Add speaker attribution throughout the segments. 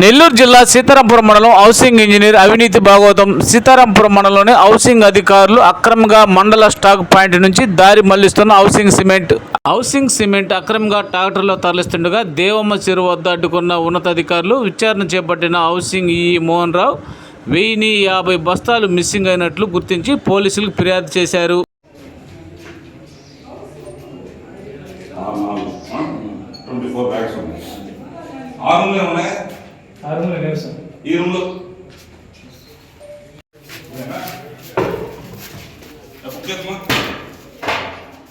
Speaker 1: నెల్లూరు జిల్లా సీతారాంపురం మండలం housing engineer అవినీతి భాగవతం సీతారాంపురం మండలంలోని హౌసింగ్ అధికారులు అక్రమంగా మండల స్టాక్ పాయింట్ నుంచి దారి మళ్ళిస్తున్న హౌసింగ్ సిమెంట్. హౌసింగ్ సిమెంట్ అక్రమంగా ట్రాక్టర్లో తరలిస్తుండగా దేవమ్మ చెరువు వద్ద అడ్డుకున్న ఉన్నతాధికారులు విచారణ చేపట్టిన హౌసింగ్ ఈ మోహన్ రావు వెయ్యిని యాభై బస్తాలు మిస్సింగ్ అయినట్లు గుర్తించి పోలీసులకు ఫిర్యాదు చేశారు.
Speaker 2: ట్వంటీ ఫోర్ బ్యాగ్స్ ఉన్నాయి. ఈ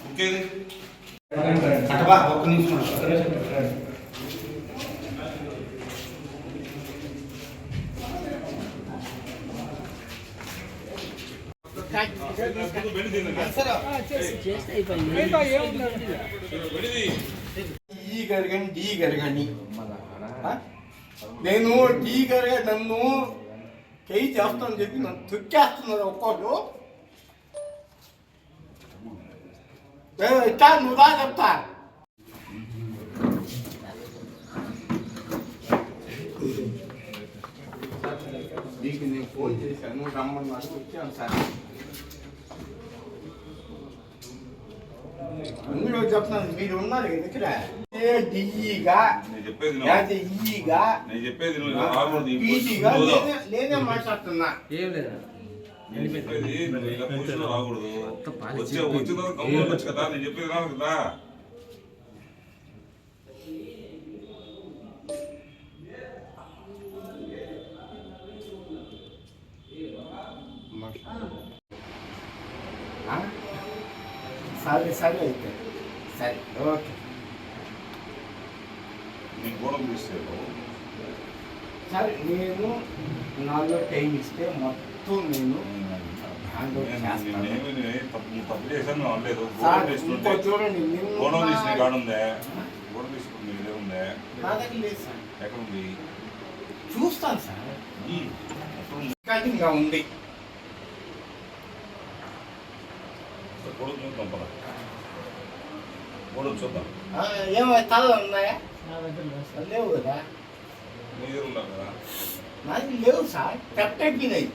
Speaker 2: బుక్ ఏది
Speaker 3: అటవా ఒక్క నిమిషం. ఈ గరగని డి గరగని. ఆ? నేను డి గరగ నన్ను చేయి చేస్తానని చెప్పి నన్ను తొక్కేస్తున్నారు ఒక్కోళ్ళు. ఇట్టా నువ్వు రా చెప్తా. నీకు నేను ఫోన్ చేశాను రమ్మన్నారు వచ్చాను సార్. అందులో చెప్తున్నాను మీరు ఉన్నారు ఏ డిఈగా ఈగా
Speaker 2: నేను చెప్పేది నువ్వు
Speaker 3: నేనే మాట్లాడుతున్నా.
Speaker 2: నేను చెప్పేది నువ్వు ఇలా పొజిషన్లో రాకూడదు. వచ్చే వచ్చిన తర్వాత గమ్మున వచ్చు కదా. నేను చెప్పేది రాను కదా.
Speaker 3: ఆ? సరే సరే అయితే. సరే ఓకే.
Speaker 2: నీ గోడం తీసేది
Speaker 3: సరే నేను నాలో టైం ఇస్తే మొత్తం నేను
Speaker 2: తప్పు చేశాను అనలేదు గోడం తీసుకుంటే
Speaker 3: చూడండి
Speaker 2: గోడం తీసిన కాడ ఉందే? గోడం తీసుకుంటే ఇదే ఉందే?
Speaker 3: నా దగ్గర లేదు సార్.
Speaker 2: ఎక్కడ ఉంది?
Speaker 3: చూస్తాను సార్. కానీ ఉంది.
Speaker 2: గోడం చూద్దాం గోడం చూద్దాం.
Speaker 3: ఆ, ఏమో తల ఉన్నాయా?
Speaker 4: నా దగ్గర లేదు సార్
Speaker 3: లేవు కదా
Speaker 2: నీ దగ్గర ఉండాలి కదా
Speaker 3: నాకు లేవు సార్ థెఫ్ట్ అయిపోయినాయి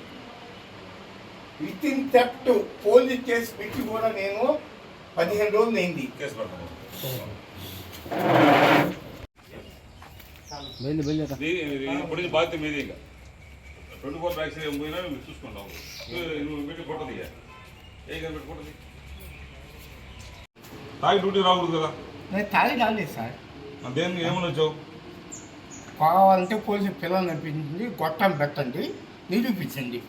Speaker 3: with in theft police case పెట్టి కూడా నేను పదిహేను రోజులు అయింది
Speaker 2: కేసు పెడతాను ఇది ఇది పొడిన బాధ్యత మీది ఇంకా ట్వంటీ ఫోర్ బ్యాగ్స్ ఏం పోయినా మీరు చూసుకుంటావు నువ్వు పెట్టి కొట్టది ఏ కదా పెట్టి కొట్టది తాగి డ్యూటీ రాకూడదు కదా
Speaker 3: నేను తాగి రాలేదు సార్
Speaker 2: దేని ఏమని వచ్చావు
Speaker 3: కావాలంటే పోలీసు పిల్లలు నడిపించింది గొట్టం పెట్టండి నిరూపించండి.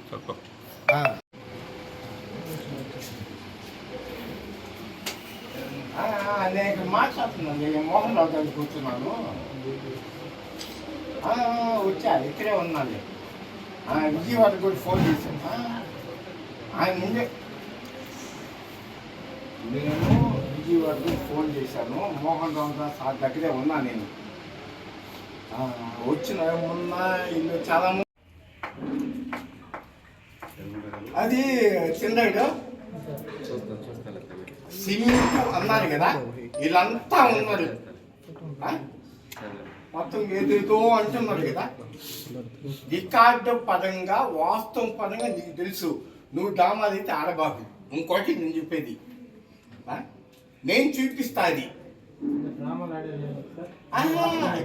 Speaker 3: నేను ఇక్కడ మాట్లాడుతున్నాను నేను మోహన్ రావు దగ్గర కూర్చున్నాను. ఆ, ఆ, వచ్చా ఇక్కడే ఉన్నాను. విజయవాడ కూడా ఫోన్ చేశాను. ఆ, ఆయన ముందే. నేను విజయవాడ వారికి ఫోన్ చేశాను. మోహన్ రామ్ దాస్ సార్ దగ్గరే ఉన్నా నేను. వచ్చిన మొన్న ఇల్లు చాలా అది చిందడు సిమెంట్ అన్నారు కదా వీళ్ళంతా ఉన్నారు. మొత్తం ఏదేదో అంటున్నారు కదా. రికార్డు పరంగా వాస్తవం పరంగా నీకు తెలుసు. నువ్వు డామాది అయితే ఆడబాబు. ఇంకోటి నేను చెప్పేది. ఆ? నేను చూపిస్తా అది.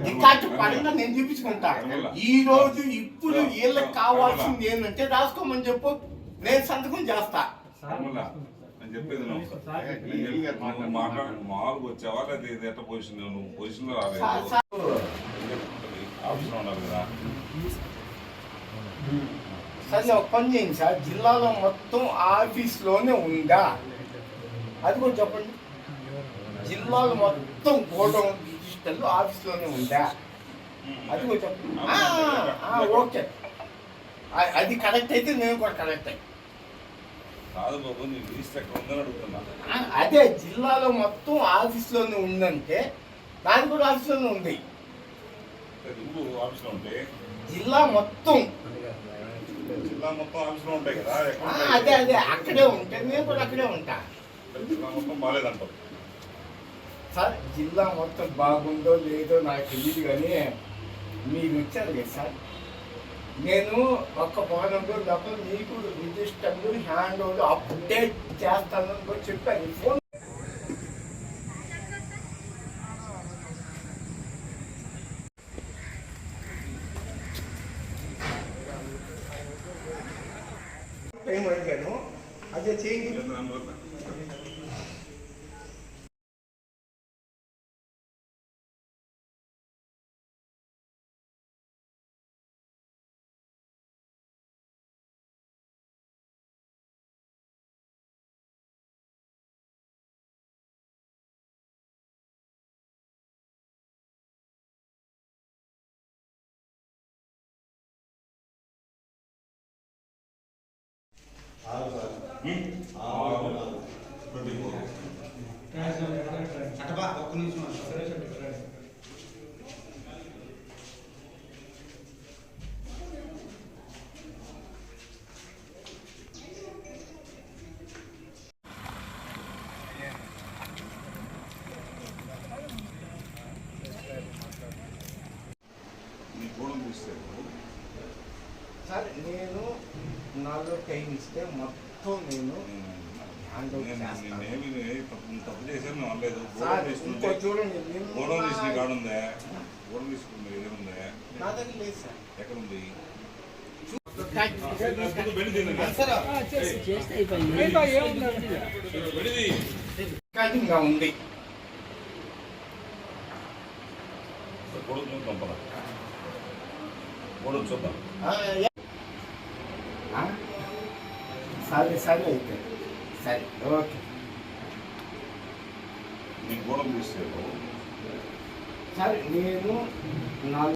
Speaker 3: రికార్డు పరంగా నేను చూపించుకుంటా. ఈ రోజు ఇప్పుడు వీళ్ళకి కావాల్సింది ఏంటంటే రాసుకోమని చెప్పు. నేను సంతకం చేస్తా.
Speaker 2: చెప్పేది నువ్వు మాట్లాడ. వచ్చావా లేదా ఇది ఎట్ట పొజిషన్ నువ్వు పొజిషన్లో రాలేదు.
Speaker 3: సా- సా-
Speaker 2: ఆఫీస్లో ఉండాలి కదా.
Speaker 3: సరే ఒక పని చేయండి సార్. జిల్లాలో మొత్తం ఆఫీస్లోనే ఉందా? అది కూడా చెప్పండి. జిల్లాలో మొత్తం గోడౌన్ డిజిటల్ ఆఫీస్లోనే ఉందా? అది ఆ, ఓకే. అది కరెక్ట్ అయితే నేను కూడా కరెక్ట్
Speaker 2: కాదు బాబు నీ లిస్ట్ ఎక్కడ ఉందని అడుగుతున్నా.
Speaker 3: ఆ, అదే జిల్లాలో మొత్తం ఆఫీస్లోనే ఉందంటే దాని కూడా ఆఫీస్లోనే ఉంది. జిల్లా మొత్తం.
Speaker 2: జిల్లా మొత్తం ఆఫీస్లో ఉంటాయి కదా?
Speaker 3: అదే అదే అక్కడే ఉంటే నేను కూడా అక్కడే ఉంటా.
Speaker 2: జిల్లా మొత్తం బాగాలేదంటావు.
Speaker 3: సార్ జిల్లా మొత్తం బాగుందో లేదో నాకు తెలియదు కానీ మీరు వచ్చారు కదా సార్. నేను ఒక్క ఫోన్ తప్ప మీకు రిజిస్టర్ హ్యాండ్ ఓవర్ అప్డేట్ చేస్తానని కూడా చెప్పాను ఫోన్ టైం అడిగాను అదే చేయండి
Speaker 2: నీ గోడం తీస్తే
Speaker 3: సార్ నేను నాలో టైం ఇస్తే మొత్తం నేను చేస్తాను.
Speaker 2: నేనేమి తప్పు చేశాను నేను అనలేదు.
Speaker 3: చూడండి నేను
Speaker 2: గోడం తీసుకుని కాడుందా గోడం తీసుకుంది ఏముందా?
Speaker 3: నా దగ్గర లేదు సార్.
Speaker 2: ఎక్కడ ఉంది. పద గోడం చూద్దాం
Speaker 3: ఆ, ఏ- ఆ? సరే సరే అయితే. సరే ఓకే. సరే నేను నాలుగు